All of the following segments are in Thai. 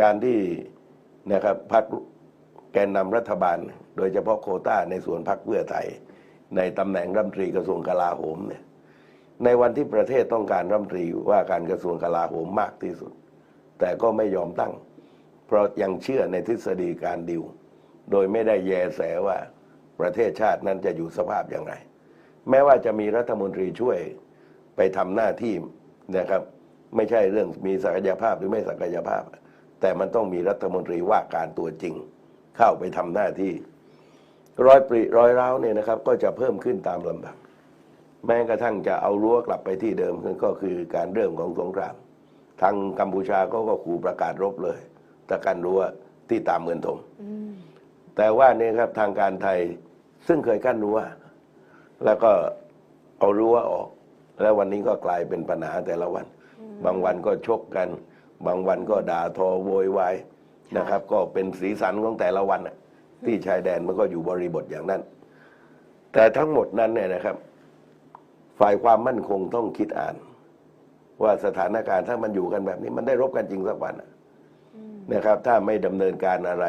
การที่นะครับพรรคแกนนำรัฐบาล โดยเฉพาะโคต้าในส่วนพรรคเพื่อไทย ในตำแหน่งรัฐมนตรีกระทรวงกลาโหมเนี่ยในวันที่ประเทศต้องการรัฐมนตรีว่าการกระทรวงกลาโหมมากที่สุด แต่ก็ไม่ยอมตั้ง เพราะยังเชื่อในทฤษฎีการดิว โดยไม่ได้แยแสว่าประเทศชาตินั้นจะอยู่สภาพอย่างไร แม้ว่าจะมีรัฐมนตรีช่วยไปทำหน้าที่นะครับ ไม่ใช่เรื่องมีศักยภาพหรือไม่ศักยภาพ แต่มันต้องมีรัฐมนตรีว่าการตัวจริง เข้าไปทำหน้าที่รอยปริรอยร้าวเนี่ยนะครับ ก็จะเพิ่มขึ้นตามลำดับ แม้กระทั่งจะเอารั้วกลับไปที่เดิมก็คือการเริ่มของสงครามทางกัมพูชาก็ขู่ประกาศรบเลยตะกันรั้วที่ตามเมืองถมแต่ว่านี่ครับทางการไทยซึ่งเคยกั้นรั้วแล้วก็เอารั้วออก แล้ววันนี้ก็กลายเป็นปัญหาแต่ละวัน บางวันก็ชกกัน บางวันก็ด่าทอโวยวายนะครับ ก็เป็นสีสันของแต่ละวันน่ะที่ชายแดนมันก็อยู่บริบทอย่างนั้น แต่ทั้งหมดนั้นเนี่ยนะครับ ฝ่ายความมั่นคงต้องคิดอ่าน ว่าสถานการณ์ถ้ามันอยู่กันแบบนี้ มันได้รบกันจริงสักวันน่ะนะครับ ถ้าไม่ดำเนินการอะไร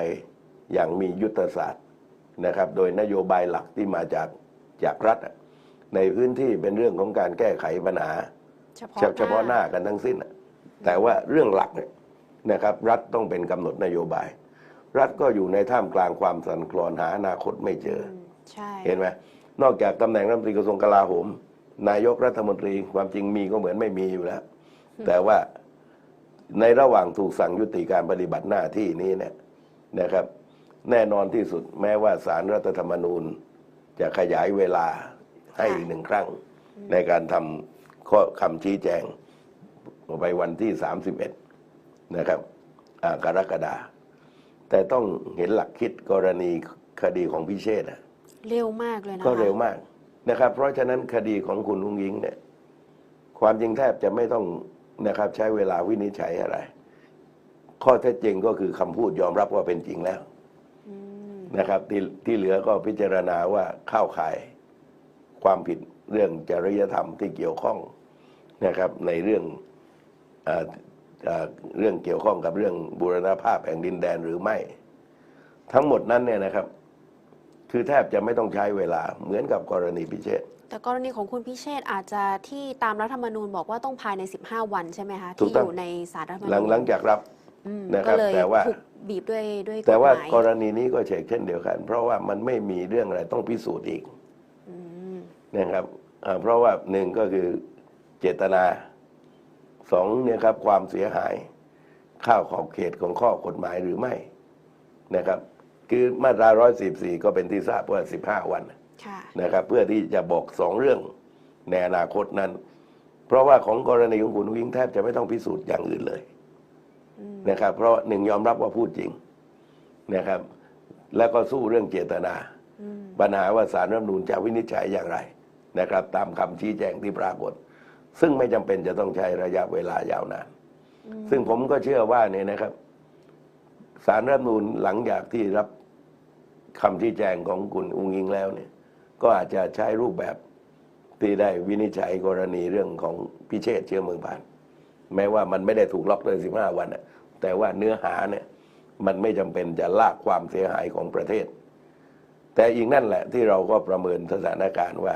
อย่างมียุทธศาสตร์นะครับ โดยนโยบายหลักที่มาจากจากรัฐอะในพื้นที่เป็นเรื่องของการแก้ไขปัญหาเฉพาะเฉพาะหน้ากันทั้งสิ้นอะ แต่ว่าเรื่องหลักเนี่ยนะครับรัฐต้องเป็นกำหนดนโยบาย รัฐก็อยู่ในท่ามกลางความสั่นคลอนหาอนาคตไม่เจออืมใช่เห็นไหมนอกจากตำแหน่งรัฐมนตรีกระทรวงกลาโหม นายกรัฐมนตรีความจริงมีก็เหมือนไม่มีอยู่แล้ว แต่ว่าในระหว่างถูกสั่งยุติการปฏิบัติหน้าที่นี้เนี่ยนะครับ แน่นอนที่สุดแม้ว่าสารรัฐธรรมนูญ จะขยายเวลาให้อีกหนึ่งครั้ง ในการทำข้อคำชี้แจง ไปวันที่ 31 นะครับอ่ากรกฎาแต่ต้องเห็นหลักคิดกรณีคดีของพิเชษฐ์อะเร็วมากเลยนะคะก็เร็วมากนะครับ เพราะฉะนั้นคดีของคุณลุงยิงเนี่ย ความจริงแทบจะไม่ต้องนะครับ ใช้เวลาวินิจฉัยอะไร ข้อเท็จจริงก็คือคำพูดยอมรับว่าเป็นจริงแล้วอืมนะครับที่ที่เหลือก็พิจารณาว่าเข้าข่าย ความผิดเรื่องจริยธรรมที่เกี่ยวข้องนะครับ ในเรื่องอาอ่า เรื่องเกี่ยวข้องกับเรื่องบูรณภาพแห่งดินแดนหรือไม่ ทั้งหมดนั้นเนี่ยนะครับ คือแทบจะไม่ต้องใช้เวลาเหมือนกับกรณีพิเชษฐ์แต่กรณีของคุณพิเชษฐ์อาจจะที่ตามรัฐธรรมนูญบอกว่าต้องภายใน 15 วันใช่ไหมคะถูกที่ต้อองยู่ในสารรัฐธรรมนูญหลังหลังจากรับอืมนะครับก็เลยแต่ว่าถูกบีบด้วยด้วยแต่ว่ากฎหมยกรณีนี้ก็เฉกเช่นเดียวกัน เพราะว่ามันไม่มีเรื่องอะไรต้องพิสูจน์อีกอืมนะครับอ่าเพราะว่าหนึ่งก็คือเจตนา สองเนี่ยครับความเสียหายข้าวขอบเขตของข้อกฎหมายหรือไม่นะครับ คือมาตราร้อยสิบสี่ก็เป็นที่ทราบว่าสิบห้าวันค่ะนะครับ เพื่อที่จะบอกสองเรื่องในอนาคตนั้น เพราะว่าของกรณีของคุณวิ่งแทบจะไม่ต้องพิสูจน์อย่างอื่นเลยอืมนะครับ เพราะหนึ่งยอมรับว่าพูดจริงนะครับ แล้วก็สู้เรื่องเจตนาอืมปัญหาว่าสารรัฐธรรมนูญจะวินิจฉัยอย่างไรนะครับ ตามคำชี้แจงที่ปรากฏ ซึ่งไม่จำเป็นจะต้องใช้ระยะเวลายาวนาน ซึ่งผมก็เชื่อว่าเนี่ยนะครับ สารรัฐธรรมนูญหลังจากที่รับคำชี้แจงของคุณอุงยิงแล้วเนี่ย ก็อาจจะใช้รูปแบบที่ได้วินิจฉัยกรณีเรื่องของพิเชษฐ์เชื้อเมืองผ่าน แม้ว่ามันไม่ได้ถูกล็อกเลยสิบห้าวันน่ะแต่ว่าเนื้อหาเนี่ยมันไม่จำเป็นจะลากความเสียหายของประเทศ แต่อีกนั่นแหละที่เราก็ประเมินสถานการณ์ว่า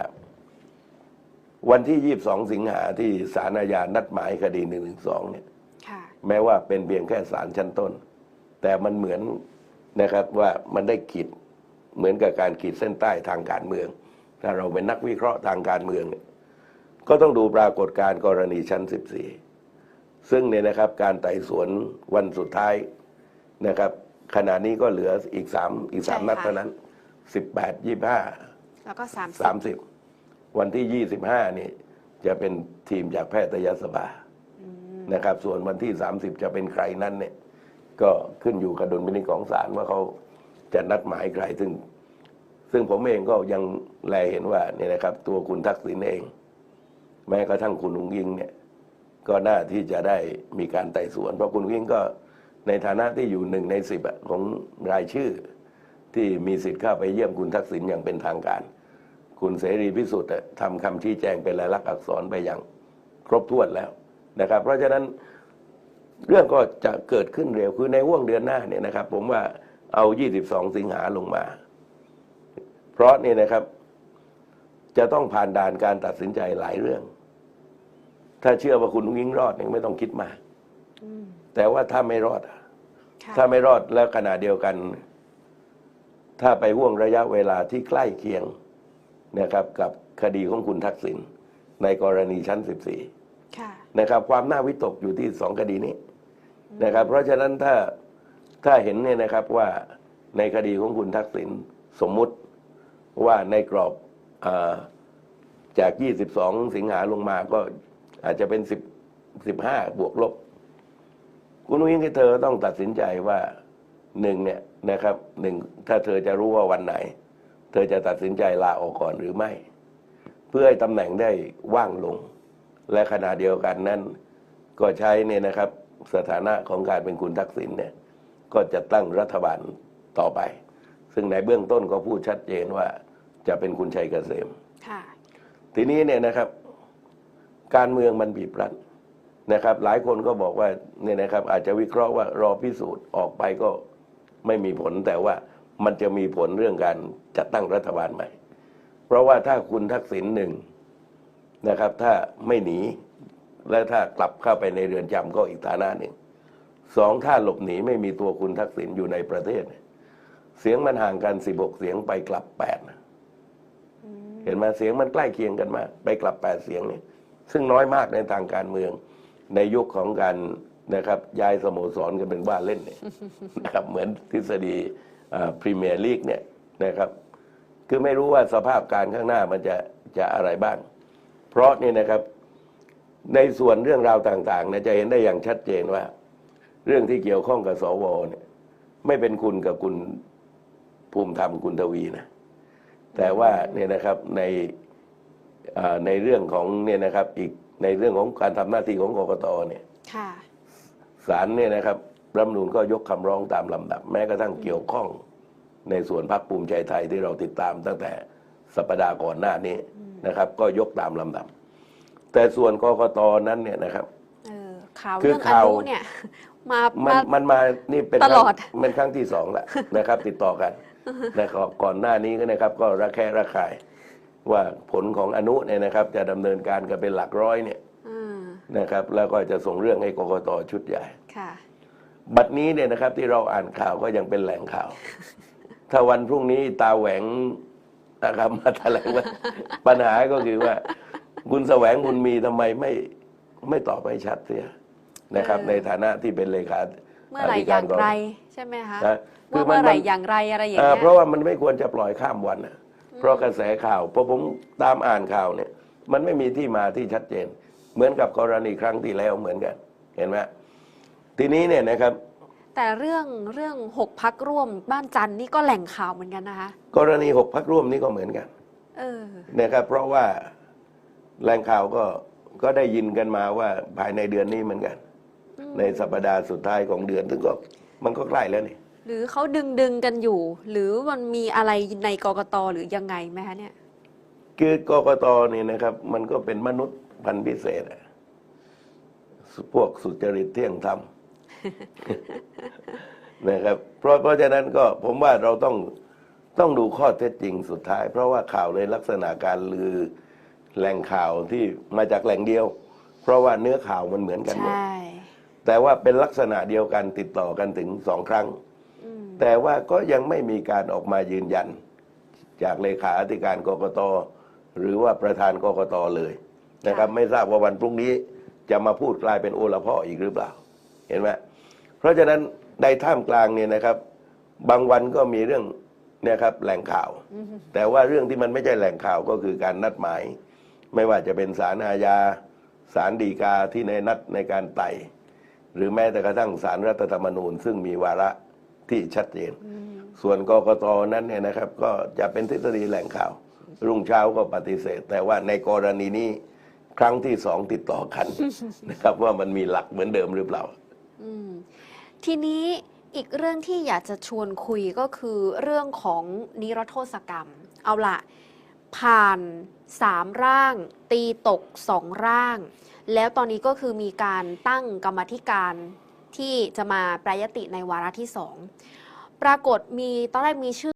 วันที่ 22 สิงหาที่ศาลอาญานัดหมายคดี 112 เนี่ยค่ะแม้ว่าเป็นเพียงแค่ศาลชั้นต้น แต่มันเหมือนนะครับว่ามันได้ขีดเหมือนกับการขีดเส้นใต้ทางการเมือง ถ้าเราเป็นนักวิเคราะห์ทางการเมืองเนี่ยก็ต้องดูปรากฏการณ์กรณีชั้น 14 ซึ่งเนี่ยนะครับการไต่สวนวันสุดท้ายนะครับขณะนี้ก็เหลืออีกสามอีกสามใช่นัดค่ะเท่านั้น 18 25 แล้วก็สามสิบสามสิบ วันที่ยี่สิบห้านี่จะเป็นทีมจากแพทยสภานะครับ ส่วนวันที่สามสิบจะเป็นใครนั้นเนี่ย ก็ขึ้นอยู่กับดุลพินิจของศาลว่าเขาจะนัดหมายใครซึ่ง ซึ่งผมเองก็ยังแลเห็นว่าเนี่ยนะครับ ตัวคุณทักษิณเอง แม้กระทั่งคุณลุงยิงเนี่ย ก็น่าที่จะได้มีการไต่สวน เพราะคุณยิงก็ในฐานะที่อยู่หนึ่งในสิบอะของรายชื่อ ที่มีสิทธิ์เข้าไปเยี่ยมคุณทักษิณอย่างเป็นทางการ คุณเสรีพิสุทธิ์อะทำคำชี้แจงเป็นลายลักษณ์อักษรไปอย่างครบถ้วนแล้วนะครับ เพราะฉะนั้นเรื่องก็จะเกิดขึ้นเร็วคือในห่วงเดือนหน้าเนี่ยนะครับ ผมว่าเอา 22 สิงหาลงมา เพราะนี่นะครับ จะต้องผ่านด่านการตัดสินใจหลายเรื่อง ถ้าเชื่อว่าคุณอุ้งอิงรอดเนี่ยไม่ต้องคิดมากอืมแต่ว่าถ้าไม่รอดอะค่ะถ้าไม่รอดแล้วขณะเดียวกัน ถ้าไปห่วงระยะเวลาที่ใกล้เคียง นะครับกับคดีของคุณทักษิณในกรณีชั้น 14ค่ะนะครับความน่าวิตกอยู่ที่สองคดีนี้นะครับ เพราะฉะนั้นถ้าถ้าเห็นเนี่ยนะครับว่าในคดีของคุณทักษิณสมมุติว่าในกรอบอาจาก 22 สิงหาลงมาก็อาจจะเป็น 10 15 บวกลบ คุณวิ่งที่เธอต้องตัดสินใจว่าหนึ่งเนี่ยนะครับหนึ่งถ้าเธอจะรู้ว่าวันไหน เธอจะตัดสินใจลาออกก่อนหรือไม่ เพื่อให้ตำแหน่งได้ว่างลง และขณะเดียวกันนั้น ก็ใช้เนี่ยนะครับสถานะของการเป็นคุณทักษิณเนี่ยก็จะตั้งรัฐบาลต่อไป ซึ่งในเบื้องต้นก็พูดชัดเจนว่าจะเป็นคุณชัยเกษมค่ะทีนี้เนี่ยนะครับ การเมืองมันบีบรัดนะครับ หลายคนก็บอกว่าเนี่ยนะครับ อาจจะวิเคราะห์ว่ารอพิสูจน์ออกไปก็ไม่มีผลแต่ว่า มันจะมีผลเรื่องการจัดตั้งรัฐบาลใหม่ เพราะว่าถ้าคุณทักษิณหนึ่งนะครับ ถ้าไม่หนีและถ้ากลับเข้าไปในเรือนจำก็อีกฐานะหนึ่งสองถ้าหลบหนีไม่มีตัวคุณทักษิณอยู่ในประเทศ เสียงมันห่างกันสิบหกเสียงไปกลับแปดเห็นไหมเสียงมันใกล้เคียงกันมาก ไปกลับแปดเสียงเนี่ยซึ่งน้อยมากในทางการเมือง ในยุคของการนะครับย้ายสโมสรกันเป็นบ้าเล่นเนี่ยนะครับเหมือนทฤษฎี พรีเมียร์ลีกเนี่ยนะครับคือไม่รู้ว่าสภาพการข้างหน้ามันจะจะอะไรบ้าง เพราะนี่นะครับในส่วนเรื่องราวต่างๆเนี่ยจะเห็นได้อย่างชัดเจนว่า เรื่องที่เกี่ยวข้องกับสวเนี่ยไม่เป็นคุณกับคุณภูมิธรรมคุณทวีนะแต่ว่าเนี่ยนะครับในอ่าในเรื่องของเนี่ยนะครับอีกในเรื่องของการทำหน้าที่ของกกตเนี่ยค่ะศาลเนี่ยนะครับ รัฐธรรมนูลก็ยกคำร้องตามลำดับ แม้กระทั่งเกี่ยวข้องในส่วนพรรคภูมิใจไทยที่เราติดตามตั้งแต่สัปดาห์ก่อนหน้านี้นะครับ ก็ยกตามลำดับ แต่ส่วนกกตนั้นเนี่ยนะครับเออข่าวคือเรื่องอข่าวนุเนี่ยมามันมามันมานี่เป็นตลอดครั้งเป็นครั้งที่สองแล้วนะครับ ติดต่อกันนะครับก่อนหน้านี้ก็นะครับ ก็ระแคะระคาย ว่าผลของอนุเนี่ยนะครับ จะดำเนินการกันเป็นหลักร้อยเนี่ยอ่านะครับ แล้วก็จะส่งเรื่องให้กกตชุดใหญ่ค่ะ บัดนี้เนี่ยนะครับที่เราอ่านข่าวก็ยังเป็นแหล่งข่าว ถ้าวันพรุ่งนี้ตาแหวงนะครับมาแถลงว่าปัญหาก็คือว่า คุณแสวงบุญมีทำไมไม่ไม่ตอบให้ชัดเสียนะครับเออในฐานะที่เป็นเลขาเมื่อไหร่ธิอกย่างกไรใช่ไหมคะนะเมื่อเมื่อไหร่อย่างไรอะไรอย่างเอ่อเงี้ยเพราะว่ามันไม่ควรจะปล่อยข้ามวันนะเพราะกระแสข่าวพอผมตามอ่านข่าวเนี่ย มันไม่มีที่มาที่ชัดเจน เหมือนกับกรณีครั้งที่แล้วเหมือนกัน เห็นไหม ทีนี้เนี่ยนะครับ แต่เรื่องเรื่องหกพักร่วมบ้านจันทร์นี่ก็แหล่งข่าวเหมือนกันนะคะ กรณีหกพักร่วมนี้ก็เหมือนกันเออนะครับ เพราะว่าแหล่งข่าวก็ก็ได้ยินกันมาว่าภายในเดือนนี้เหมือนกัน อืมในสัปดาห์สุดท้ายของเดือนซึ่งก็มันก็ใกล้แล้วนี่ หรือเขาดึงดึงกันอยู่ หรือมันมีอะไรในกกตหรือยังไงไหมคะเนี่ย คือกกตนี่นะครับ มันก็เป็นมนุษย์พันธุ์พิเศษอะพวกสุจริตเที่ยงธรรม นะครับ เพราะเพราะฉะนั้นก็ผมว่าเราต้องต้องดูข้อเท็จจริงสุดท้าย เพราะว่าข่าวในลักษณะการลือแหล่งข่าวที่มาจากแหล่งเดียว เพราะว่าเนื้อข่าวมันเหมือนกันหมดใช่แต่ว่าเป็นลักษณะเดียวกันติดต่อกันถึงสองครั้งอืมแต่ว่าก็ยังไม่มีการออกมายืนยัน จากเลขาธิการกกตหรือว่าประธานกกตเลยนะครับ ไม่ทราบว่าวันพรุ่งนี้จะมาพูดกลายเป็นโอละพ่ออีกหรือเปล่า เห็นไหม เพราะฉะนั้นในท่ามกลางเนี่ยนะครับ บางวันก็มีเรื่องเนะครับแหล่งข่าว แต่ว่าเรื่องที่มันไม่ใช่แหล่งข่าวก็คือการนัดหมาย ไม่ว่าจะเป็นศาลอาญาศาลฎีกาที่ในนัดในการไต่หรือแม้แต่กระทั่งศาลรัฐธรรมนูญ ซึ่งมีวาระที่ชัดเจน ส่วนกกตนั้นเนี่ยนะครับก็จะเป็นทฤษฎีแหล่งข่าว รุ่งเช้าก็ปฏิเสธ แต่ว่าในกรณีนี้ครั้งที่สองติดต่อกันนะครับว่ามันมีหลักเหมือนเดิมหรือเปล่า ทีนี้อีกเรื่องที่อยากจะชวนคุยก็คือเรื่องของนิรโทษกรรม เอาละผ่านสามร่าง ตีตกสองร่าง แล้วตอนนี้ก็คือมีการตั้งกรรมธิการที่จะมาแปรยติในวาระที่สองปรากฏมีตอนแรกมีชื่อ